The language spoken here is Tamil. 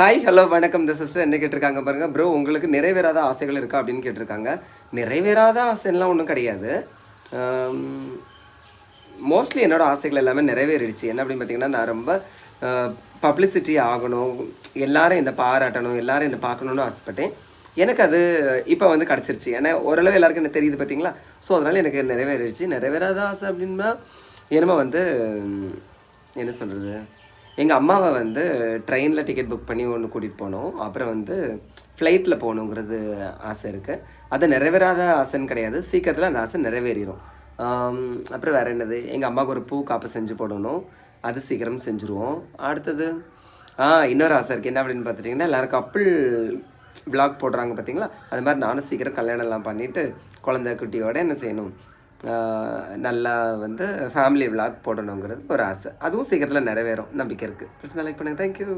ஹாய் ஹலோ வணக்கம். இந்த சிஸ்டர் என்ன கேட்டிருக்காங்க பாருங்கள் ப்ரோ உங்களுக்கு நிறைவேறாத ஆசைகள் இருக்கா அப்படின்னு கேட்டிருக்காங்க. நிறைவேறாத ஆசைலாம் ஒன்றும் கிடையாது. Um, மோஸ்ட்லி என்னோடய ஆசைகள் எல்லாமே நிறைவேறிடுச்சு. என்ன அப்படின்னு பார்த்தீங்கன்னா நான் ரொம்ப uh, பப்ளிசிட்டி ஆகணும் எல்லாரும் என்னை பாராட்டணும் எல்லாரும் என்னை பார்க்கணுன்னு ஆசைப்பட்டேன். எனக்கு அது இப்போ வந்து கிடச்சிருச்சு. ஏன்னா ஓரளவு எல்லாருக்கும் என்ன தெரியுது பார்த்தீங்களா ஸோ அதனால் எனக்கு நிறைவேறிடுச்சு. நிறைவேறாத ஆசை அப்படின்னா என்னமோ வந்து என்ன சொல்கிறது எங்கள் அம்மாவை வந்து ட்ரெயினில் டிக்கெட் புக் பண்ணி ஒன்று கூட்டிகிட்டு போனோம். அப்புறம் வந்து ஃப்ளைட்டில் போகணுங்கிறது ஆசை இருக்குது அது நிறைவேறாத ஆசைன்னு கிடையாது. சீக்கிரத்தில் அந்த ஆசை நிறைவேறிடும் அப்புறம் வேறு என்னது? எங்கள் அம்மாவுக்கு ஒரு பூ காப்பு செஞ்சு போடணும். அது சீக்கிரம் செஞ்சுருவோம். அடுத்தது ஆ இன்னொரு ஆசை இருக்குது என்ன அப்படின்னு பார்த்துட்டிங்கன்னா எல்லோருக்கும் அப்பிள் விளாக் போடுறாங்க பார்த்தீங்களா அது மாதிரி நானும் சீக்கிரம் கல்யாணம்லாம் பண்ணிவிட்டு குழந்தை குட்டியோட என்ன செய்யணும்? நல்லா வந்து ஃபேமிலி விளாக் போடணுங்கிறது ஒரு ஆசை. அதுவும் சீக்கிரத்தில் நிறைவேறும். நம்பிக்கை இருக்குது பிரச்சனை லைக் பண்ணுங்கள் தேங்க்யூ